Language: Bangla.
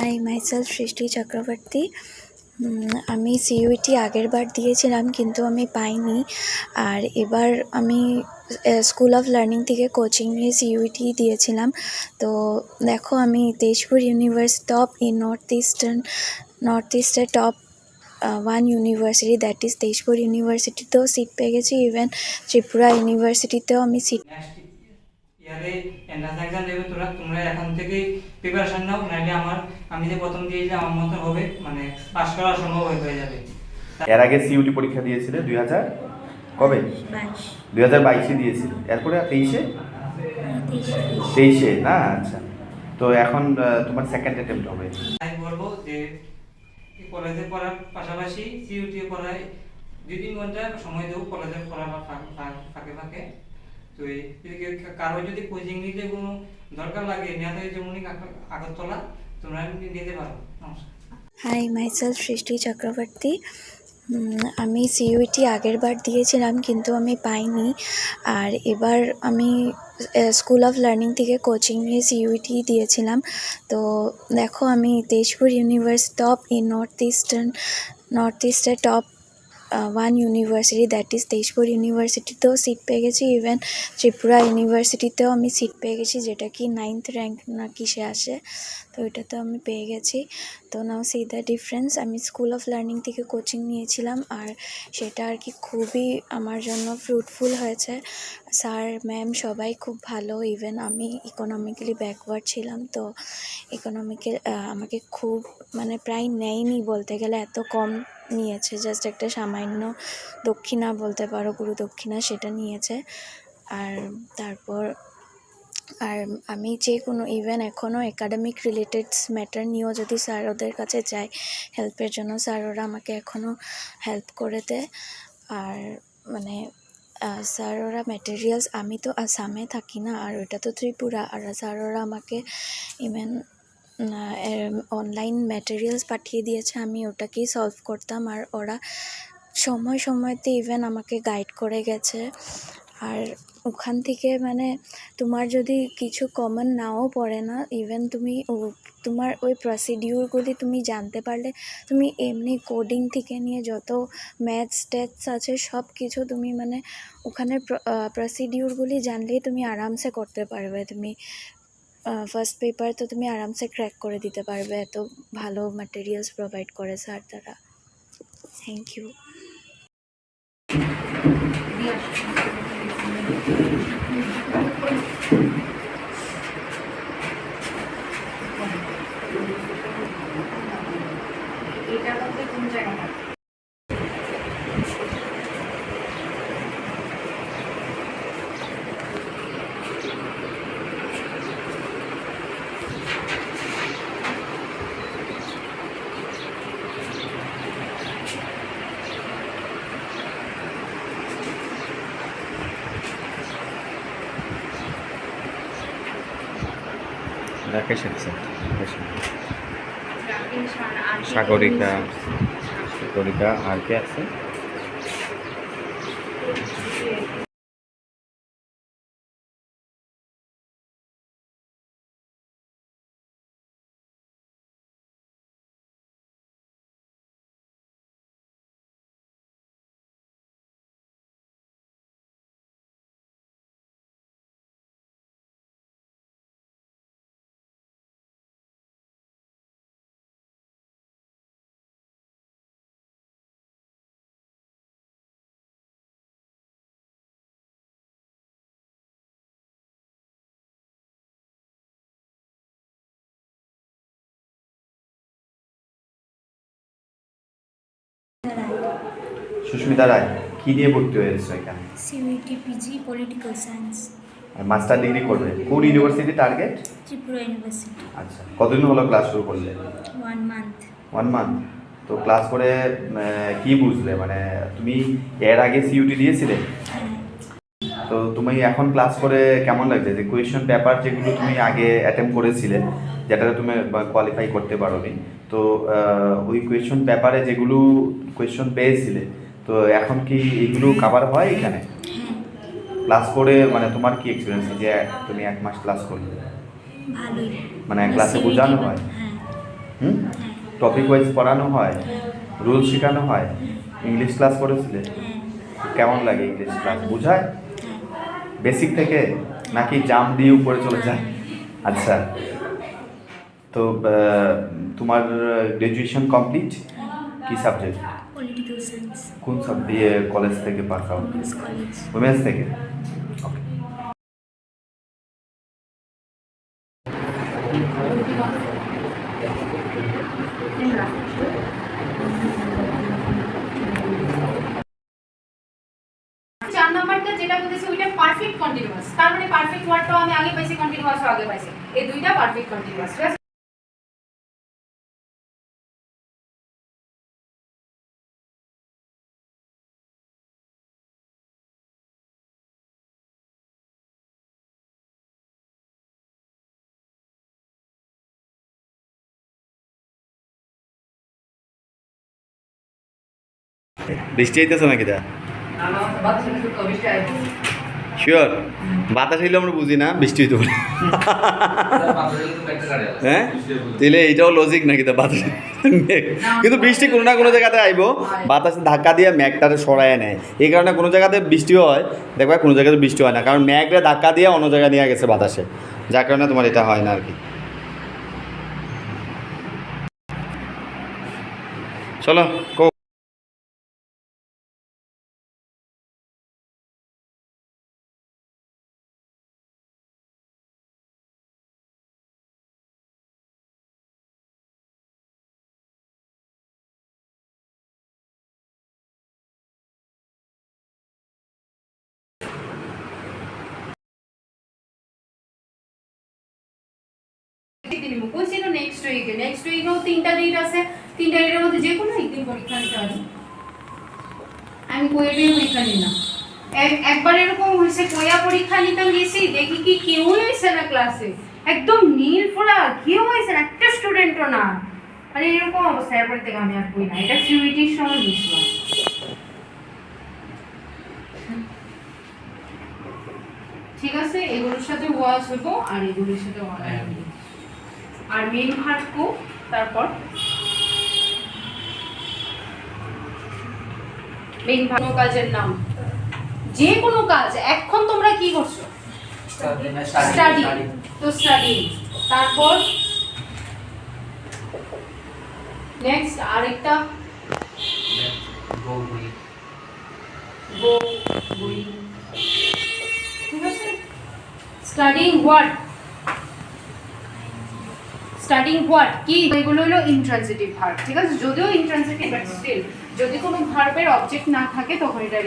হাই মাইসেলফ সৃষ্টি চক্রবর্তী আমি সিইউটি আগের বার দিয়েছিলাম, কিন্তু আমি পাইনি। আর এবার আমি স্কুল অফ লার্নিং থেকে কোচিং নিয়ে সিইউটি দিয়েছিলাম। তো দেখো, আমি Tezpur university top in north eastern north ইস্টের top one university that is Tezpur ইউনিভার্সিটিতেও seat পেয়ে গেছি। ইভেন ত্রিপুরা ইউনিভার্সিটিতেও আমি সিট ইয়ারে এন্ট্রান্স এক্সাম দেবে তোরা তোমরা এখন থেকেই প্রিপারেশন নাও নাহলে আমার আমি যে প্রথম দিয়েছিলাম আমার মতো হবে মানে পাস করা সম্ভব হয়ে হয়ে যাবে। এর আগে সিইউটি পরীক্ষা দিয়েছিলে দুই হাজার কবে? দুই হাজার বাইশে দিয়েছিলে। এরপরে তেইশে? তেইশে না আচ্ছা। তো এখন আহ, তোমার সেকেন্ড অ্যাটেম্প্ট হবে। আমি বলব যে কলেজে পড়ার পাশাপাশি সিইউটি পড়ায় দুই তিন ঘণ্টা সময় দেবো কলেজে ফা- ফাঁকে ফাঁকে। তো এই কারও যদি কোচিং নিতে কোনো দরকার লাগে নেওয়া থাকে যেমন আগরতলা, তোমরা নিতে পারো। নমস্কার। হাই মাইসেলফ সৃষ্টি চক্রবর্তী আমি সিইউটি আগের বার দিয়েছিলাম, কিন্তু আমি পাইনি। আর এবার আমি স্কুল অফ লার্নিং থেকে কোচিং নিয়ে সিইউটি দিয়েছিলাম। তো দেখো, আমি Tezpur university top in north eastern north ইস্টের top one university that is Tezpur ইউনিভার্সিটিতেও seat পেয়ে গেছি। ইভেন ত্রিপুরা ইউনিভার্সিটিতেও আমি সিট পেয়ে গেছি, যেটা কি নাইন্থ র্যাঙ্ক না কিসে আসে। তো এটাতেও আমি পেয়ে গেছি। তো নাও সি দ্য ডিফারেন্স আমি স্কুল অফ লার্নিং থেকে কোচিং নিয়েছিলাম আর সেটা আর কি খুবই আমার জন্য ফ্রুটফুল হয়েছে। স্যার ম্যাম সবাই খুব ভালো। ইভেন আমি ইকোনমিক্যালি ব্যাকওয়ার্ড ছিলাম। তো ইকোনমিক্যাল আমাকে খুব মানে প্রায় নেয়নি বলতে গেলে। এত কম নিয়েছে। জাস্ট একটা সামান্য দক্ষিণা বলতে পারো গুরু দক্ষিণা সেটা নিয়েছে। আর তারপর আর আমি যে কোনো ইভেন এখনও একাডেমিক রিলেটেড ম্যাটার নিয়েও যদি স্যার ওদের কাছে যাই হেল্পের জন্য স্যার ওরা আমাকে এখনও হেল্প করে দেয়। আর মানে স্যার ওরা ম্যাটেরিয়ালস আমি তো আসামে থাকি না, আর ওটা তো ত্রিপুরা, আর স্যার ওরা আমাকে ইভেন অনলাইন ম্যাটেরিয়ালস পাঠিয়ে দিয়েছে, আমি ওটাকেই সলভ করতাম, আর ওরা সময় সময়তে ইভেন আমাকে গাইড করে গেছে। আর ওখান থেকে মানে তোমার যদি কিছু কমন নাও পড়ে না ইভেন তুমি তোমার ওই প্রসিডিউরগুলি তুমি জানতে পারলে, তুমি এমনি কোডিং থেকে নিয়ে যত ম্যাথস ট্যাথস আছে সব কিছু তুমি মানে ওখানে প্রসিডিউরগুলি জানলেই তুমি আরামসে করতে পারবে। তুমি ফার্স্ট পেপার তো তুমি আরামসে ক্র্যাক করে দিতে পারবে, এত ভালো ম্যাটেরিয়ালস প্রোভাইড করে স্যার তারা। থ্যাংক ইউ এটা হচ্ছে কোন জায়গাটা? সাগরিকা সাগরিকা আর কে আছে? সুস্মিতা রায়। কি নিয়ে ভর্তি হয়েছে এখানে? CUET PG political science. আর মাস্টার ডিগ্রি করবে। কোন ইউনিভার্সিটি টার্গেট? ত্রিপুরা ইউনিভার্সিটি। আচ্ছা কতদিন হলো ক্লাস শুরু করলে? ওয়ান মান্থ ওয়ান মান্থ তো ক্লাস করে কি বুঝলে? মানে তুমি এর আগে সিইউটি দিয়েছিলে? তো তুমি এখন ক্লাস করে কেমন লাগছে? যে কোয়েশ্চেন পেপার যেগুলো তুমি আগে অ্যাটেম্প করেছিলে যেটাতে তুমি কোয়ালিফাই করতে পারোনি তো ওই কোয়েশ্চেন পেপারে যেগুলো কোয়েশ্চেন পেয়েছিলে তো এখন কি এগুলো কাভার হয় এখানে? হ্যাঁ ক্লাস করে মানে তোমার কি এক্সপিরিয়েন্স যে তুমি এক মাস ক্লাস করলে? মানে ক্লাসে বোঝানো হয়? হ্যাঁ। হুম? টপিক ওয়াইজ পড়ানো হয়? রুল শেখানো হয়? ইংলিশ ক্লাস করেছিলে হ্যাঁ। কেমন লাগে ইংলিশ ক্লাস বোঝায়? হ্যাঁ। বেসিক থেকে? নাকি জাম দিয়ে উপরে চলে যায়? আচ্ছা। তো তোমার গ্র্যাজুয়েশন কমপ্লিট কি সাবজেক্ট কোন সাব দিয়ে কলেজ থেকে পাস আউট উমেন্স থেকে? চার নাম্বারটা যেটা ওইটা পারফেক্ট কন্টিনিউয়াস তার মানে পারফেক্ট ওয়ার্ডটাও আমি আগে পাইছি কন্টিনিউয়াসও আগে পাইছি। এই দুইটা পারফেক্ট কন্টিনিউয়াস বৃষ্টি আইতেছে নাকি শিওর বাতাস হইলে আমরা বুঝি না, বৃষ্টি হইতে পারে। হ্যাঁ? তাহলে এইটাও লজিক নাকি তা বাতাস? কিন্তু বৃষ্টি কোনো না কোনো জায়গাতে আইব। বাতাস ধাক্কা দিয়ে ম্যাগটারে সরায় নেয়। এই কারণে কোনো জায়গাতে বৃষ্টিও হয়, দেখবা কোনো জায়গাতে বৃষ্টি হয় না। কারণ ম্যাগরে ধাক্কা দিয়ে অন্য জায়গায় নিয়ে গেছে বাতাসে। যার কারণে তোমার এটা হয় না আর কি। চলো কো দিন বলছি তো নেক্সট উইকে নেক্সট উইকেও তিনটা ডেট আছে। তিনটা ডেটের মধ্যে যে কোনো একদিন পরীক্ষা নিতে পারি। আমি পরীক্ষা নিই না। একবার এরকম হয়েছে পরীক্ষা গেছি, দেখি কি কেউ হয়েছে না ক্লাসে একদম নীল ফোড়া কেউ হয়েছে না, একটা স্টুডেন্টও না। মানে এরকম অবস্থা, এরপরে থেকে আমি আর বই না। এটা সিউইটির সময় গেছিলাম ঠিক আছে, এগুলোর সাথে ওয়াজ হইব আর এগুলোর সাথে হইব আর মেন ভার্বকো তারপর মেন ভার্ব কাজের নাম। যে কোনো কাজ এখন তোমরা কি করছ? স্টাডি তো স্টাডি তারপর নেক্সট আরেকটা। স্টাডিং হোয়াট স্টাডিং হোয়াট কি? এগুলো হলো ইন্ট্রান্সিটিভ ভার্ব ঠিক আছে? যদিও ইন্ট্রান্সিটিভ বাট স্টিল যদি কোনো ভার্বের অবজেক্ট না থাকে, তখন এটা